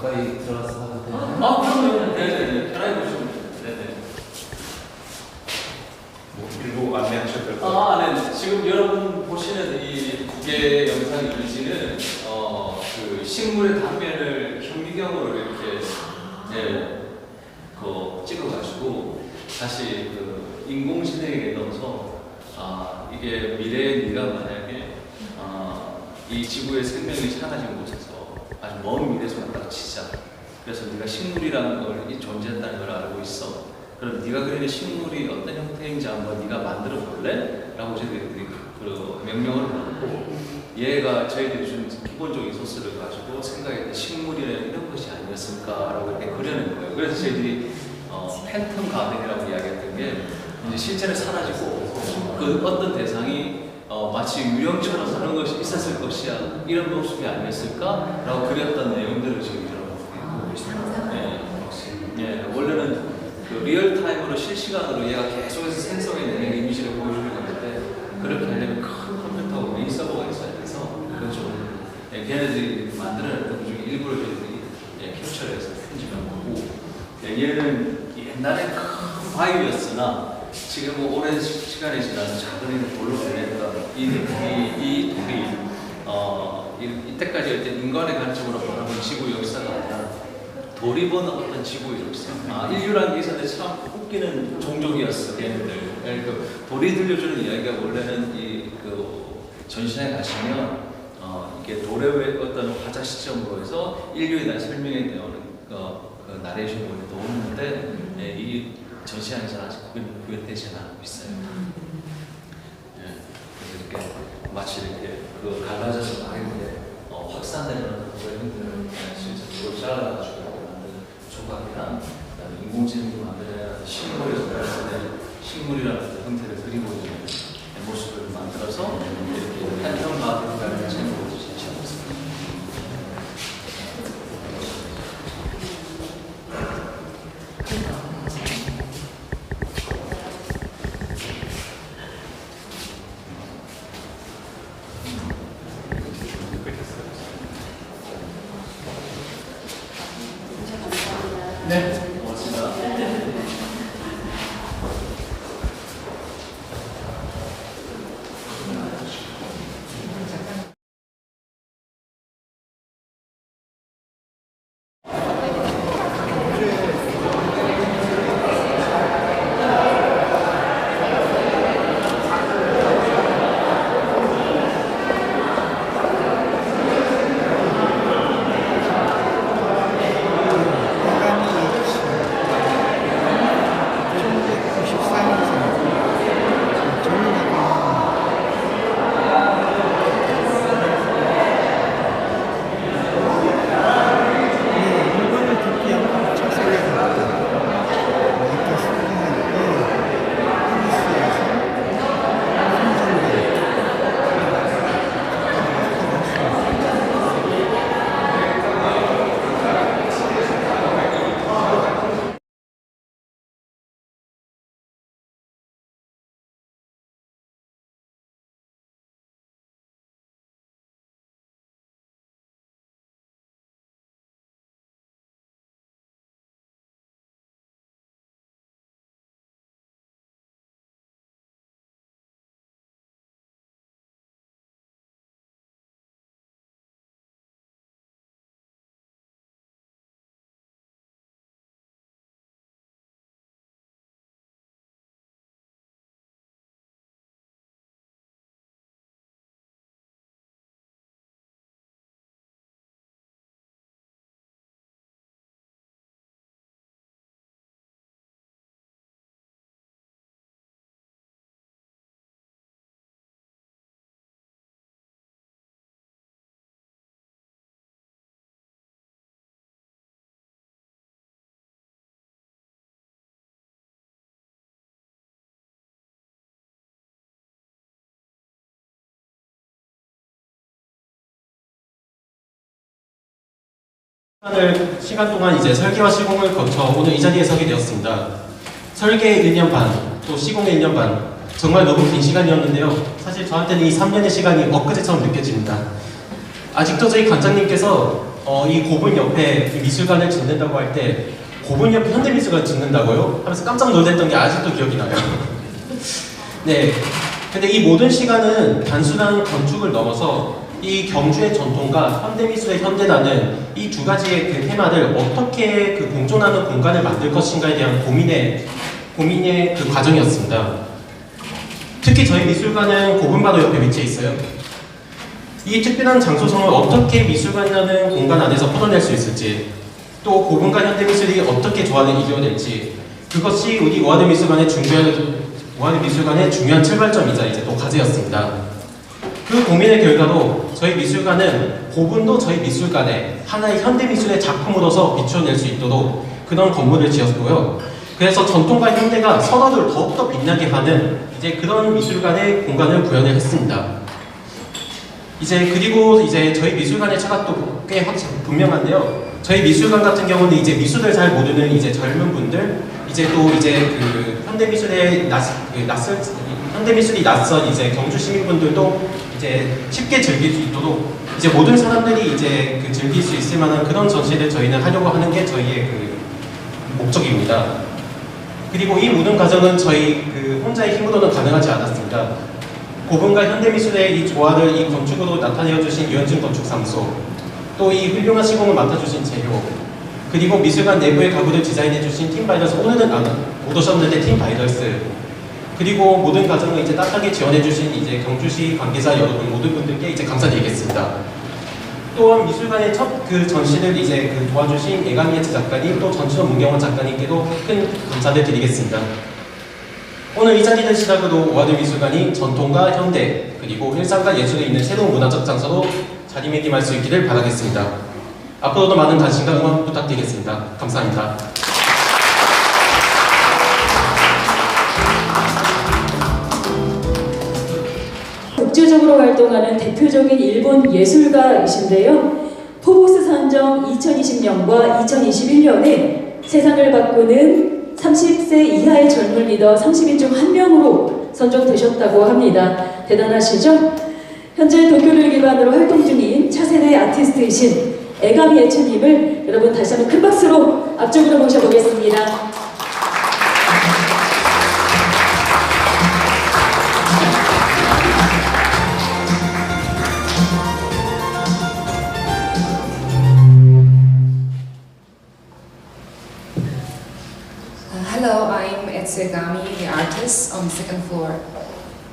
가까이 들어가서 하도 되나요? 아, 그럼요. 네네네. 잘해보시면 네네. 뭐, 일부 안내하셔도 될까요? 아, 네, 네 지금 여러분 보시는 이 두개 영상 이미지는, 어, 그, 식물의 단면을 현미경으로 이렇게 이제 그 찍어가지고 다시 그 인공지능에 넣어서 아, 이게 미래의 네가 만약에 아, 이 지구의 생명이 살아나지 못해서 아주 먼 미래에서 왔다가 치자. 그래서 네가 식물이라는 걸이 존재한다는 걸 알고 있어. 그럼 네가 그리는 식물이 어떤 형태인지 한번 네가 만들어 볼래? 라고 저희들이 그 명령을 받고 얘가 저희들이 준 기본적인 소스를 가지고 생각했던 식물이라는 이런 것이 아니었을까라고 이렇게 그려낸 거예요. 그래서 저희들이 어, 팬텀 가든이라고 이야기했던 게 이제 실제로 사라지고 그 어떤 대상이 어, 마치 유령처럼 사는 것이 있었을 것이야. 이런 모습이 아니었을까라고 그렸던 내용들을 지금 여러분 상상을 예, 예, 원래는 그 리얼타임으로 실시간으로 얘가 계속해서 생성해내는 이미지를 보여주는 건데 그렇게 하려면 큰 컴퓨터하고 메인 서버가 있어야 돼서 좀 예, 걔네들이 만들어냈던 것 중에 일부를 저희들이 예, 캡처해서 편집한 거고 예, 얘는 옛날에 큰 바위였으나 지금은 오랜 시- 시간이 지나서 작은 이는 돌로 변했던 이, 이, 이 돌이 어, 이, 이때까지 어떤 인간의 관점으로 바라본 지구 역사가 아니라 돌이 본 어떤 지구 역사. 아, 인류라는 게 있었는데 참 웃기는 종족이었어, 걔네들. 예, 그 돌이 들려주는 이야기가 원래는 이, 그, 전시장에 가시면, 어, 이게 돌의 왜 어떤 화자 시점으로 해서 인류에 대한 설명에 대한 어, 그 나레이션을 넣었는데, 예, 이 전시장에서는 아직 구현, 구현되지 않고 있어요. 예, 그래서 이렇게 마치 이렇게 그 갈라져서 막 이렇게 어, 확산되는 그런 형태를 예, 실제로 잘라가지고 만든 조각이랑 인공지능으로 만드는 식물에서 발생된 식물이라는 형태를 그리고 있는 모습을 만들어서 이렇게 한평 마을이라는 제목으로 제시하고 있습니다. 네, 시간을, 시간 동안 이제 설계와 시공을 거쳐 오늘 이 자리에 서게 되었습니다. 설계 1년 반, 또 시공의 1년 반. 정말 너무 긴 시간이었는데요. 사실 저한테는 이 3년의 시간이 엊그제처럼 느껴집니다. 아직도 저희 관장님께서 어, 이 고분 옆에 이 미술관을 짓는다고 할 때 고분 옆에 현대미술관 짓는다고요? 하면서 깜짝 놀랐던 게 아직도 기억이 나요. 네. 근데 이 모든 시간은 단순한 건축을 넘어서 이 경주의 전통과 현대미술의 현대라는 이 두 가지의 그 테마를 어떻게 그 공존하는 공간을 만들 것인가에 대한 고민의 고민의 그 과정이었습니다. 특히 저희 미술관은 고분바로 옆에 위치해 있어요. 이 특별한 장소성을 어떻게 미술관이라는 공간 안에서 풀어낼 수 있을지, 또 고분과 현대미술이 어떻게 조화를 이루어낼지, 그것이 우리 오하드 미술관의 중요한 오하드 미술관의 중요한 출발점이자 이제 또 과제였습니다. 그 고민의 결과로 저희 미술관은 고분도 저희 미술관에 하나의 현대미술의 작품으로서 비춰낼 수 있도록 그런 건물을 지었고요. 그래서 전통과 현대가 서로를 더욱더 빛나게 하는 이제 그런 미술관의 공간을 구현을 했습니다. 이제 그리고 이제 저희 미술관의 차각도 꽤확 분명한데요. 저희 미술관 같은 경우는 이제 미술을 잘 모르는 이제 젊은 분들, 이제 또 이제 그 현대 미술에 낯, 그 낯설 현대 미술이 낯선 이제 경주 시민분들도 이제 쉽게 즐길 수 있도록 이제 모든 사람들이 이제 그 즐길 수 있을 만한 그런 전시를 저희는 하려고 하는 게 저희의 그 목적입니다. 그리고 이 모든 과정은 저희 그 혼자의 힘으로는 가능하지 않았습니다. 고분과 현대미술의 이 조화를 이 건축으로 나타내어 주신 유현진 건축사무소, 또 이 훌륭한 시공을 맡아주신 재료, 그리고 미술관 내부의 가구를 디자인해 주신 팀 바이러스 오늘은 안, 못 오셨는데 팀 바이러스, 그리고 모든 과정을 이제 따뜻하게 지원해 주신 이제 경주시 관계자 여러분 모든 분들께 이제 감사드리겠습니다. 또한 미술관의 첫 그 전시를 이제 그 도와주신 애간예츠 작가님 또 전치원 문경원 작가님께도 큰 감사를 드리겠습니다. 오늘 이 자리를 시작으로 오하드 미술관이 전통과 현대 그리고 일상과 예술에 있는 새로운 문화적 장소로 자리매김할 수 있기를 바라겠습니다. 앞으로도 많은 관심과 응원 부탁드리겠습니다. 감사합니다. 국제적으로 활동하는 대표적인 일본 예술가이신데요. 포브스 선정 2020년과 2021년에 세상을 바꾸는 30세 이하의 젊은 리더 30인 중 한 명으로 선정되셨다고 합니다. 대단하시죠? 현재 도쿄를 기반으로 활동 중인 차세대 아티스트이신 애가미 예츠님을 여러분 다시 한번 큰 박수로 앞쪽으로 모셔보겠습니다. Etsugami, the artist on the second floor.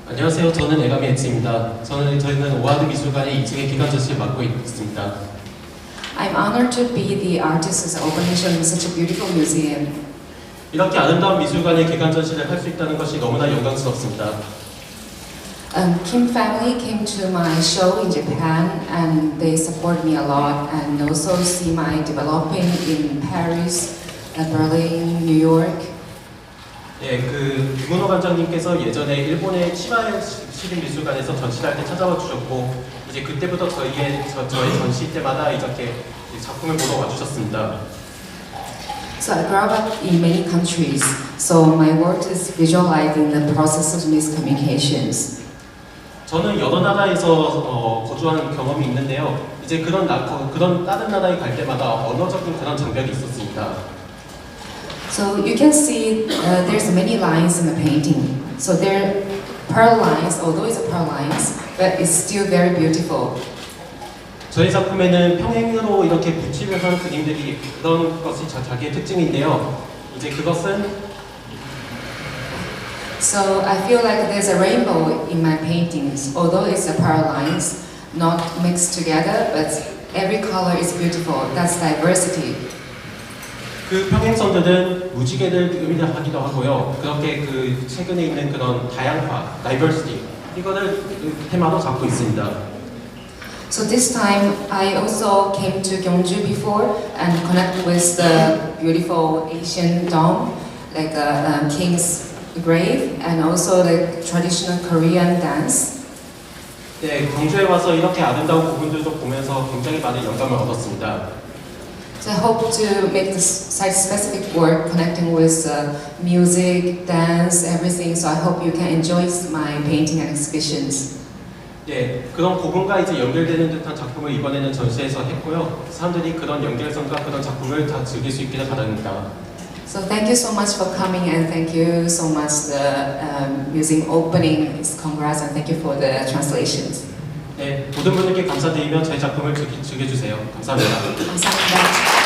안녕하세요. 저는 에가미 에츠입니다. 저는 저희는 오하드 미술관의 2층에 기관 전시를 맡고 있습니다. I'm honored to be the artist of opening in such a beautiful museum. 이렇게 아름다운 미술관의 기관 전시를 할 수 있다는 것이 너무나 영광스럽습니다. Um, Kim family came to my show in Japan and they support me a lot and also see my developing in Paris, uh, Berlin, New York. 예, 그 유문호 관장님께서 예전에 일본의 치바 시립 미술관에서 전시를 할때 찾아와 주셨고 이제 그때부터 저희의 저, 저희 전시 때마다 이렇게 작품을 보러 와주셨습니다. So I grew up in many countries, so my work is visualizing the process of miscommunications. 저는 여러 나라에서 어, 거주한 경험이 있는데요. 이제 그런 나, 거- 그런 다른 나라에 갈 때마다 언어적인 그런 장벽이 있었습니다. So you can see uh, there's many lines in the painting. So they're pearl lines, although it's a pearl lines, but it's still very beautiful. 저희 작품에는 평행으로 이렇게 붙이를 한 그림들이 그런 것이 자, 자기의 특징인데요. 이제 그것은 So I feel like there's a rainbow in my paintings, although it's a pearl lines, not mixed together, but every color is beautiful. That's diversity. 그 평행선들은 무지개를 의미하기도 하고요. 그렇게 그 최근에 있는 그런 다양화, diversity 이거를 그 테마로 잡고 있습니다. So this time I also came to Gyeongju before and connect with the beautiful Asian dome, like a, um, king's grave, and also the traditional Korean dance. 네, 경주에 와서 이렇게 아름다운 부분들도 보면서 굉장히 많은 영감을 얻었습니다. So I hope to make this site-specific work connecting with uh, music, dance, everything. So I hope you can enjoy my painting and exhibitions. 네, 그런 부분과 이제 연결되는 듯한 작품을 이번에는 전시해서 했고요. 사람들이 그런 연결성과 그런 작품을 다 즐길 수 있기를 바랍니다. So thank you so much for coming and thank you so much the um, museum opening. Congrats and thank you for the translations. 네, 모든 분들께 감사드리며 저희 작품을 즐기, 즐겨주세요. 감사합니다. 감사합니다.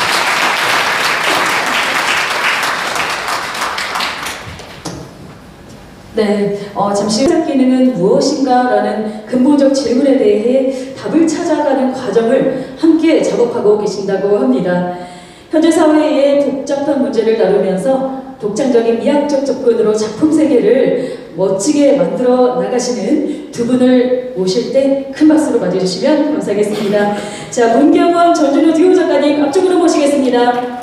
네, 어, 잠시 후 기능은 무엇인가라는 근본적 질문에 대해 답을 찾아가는 과정을 함께 작업하고 계신다고 합니다. 현재 사회의 복잡한 문제를 다루면서 독창적인 미학적 접근으로 작품 세계를 멋지게 만들어 나가시는 두 분을 모실 때 큰 박수로 맞이해주시면 감사하겠습니다. 자, 문경원, 전준우 듀오 작가님 앞쪽으로 모시겠습니다.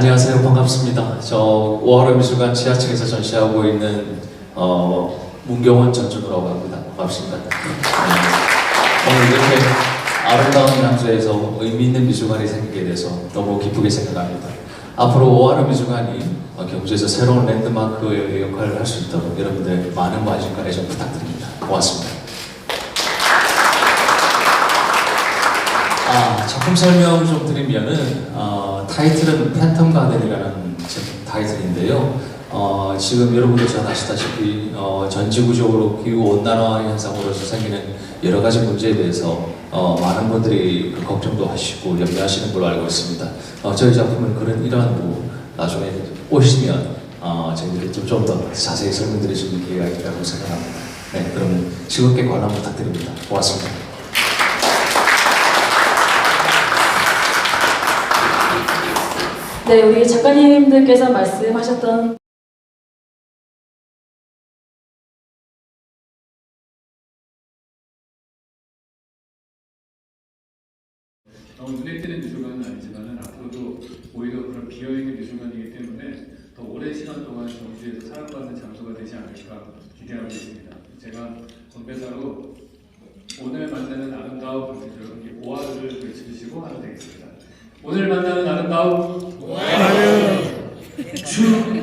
안녕하세요. 반갑습니다. 저 5월의 미술관 지하층에서 전시하고 있는 어, 문경원 전준우라고 합니다. 반갑습니다. 네. 오늘 이렇게 아름다운 양주에서 의미 있는 미술관이 생기게 돼서 너무 기쁘게 생각합니다. 앞으로 5월의 미술관이 어, 경주에서 새로운 랜드마크의 역할을 할 수 있도록 여러분들 많은 관심과 애정 부탁드립니다. 고맙습니다. 아, 작품 설명 좀 드리면은 어, 타이틀은 팬텀 가든이라는 타이틀인데요. 어, 지금 여러분들 잘 아시다시피 어, 전지구적으로 기후 온난화 현상으로서 생기는 여러 가지 문제에 대해서 어, 많은 분들이 그 걱정도 하시고 염려하시는 걸로 알고 있습니다. 어, 저희 작품은 그런 일환으로 나중에 오시면 어, 저희들이 좀좀더 자세히 설명드릴 수 있는 기회가 있다고 생각합니다. 네, 그럼 즐겁게 관람 부탁드립니다. 고맙습니다. 네, 우리 작가님들께서 말씀하셨던 너무 눈에 띄는 미술관은 아니지만 앞으로도 오히려 그런 비어있는 미술관이기 때문에 더 오랜 시간 동안 경주에서 사랑받는 장소가 되지 않을까 기대하고 있습니다. 제가 건배사로 오늘 만나는 아름다운 분들 이 오하를 외쳐주시고 하면 되겠습니다. 오늘 만나는 아름다운 오하를 준비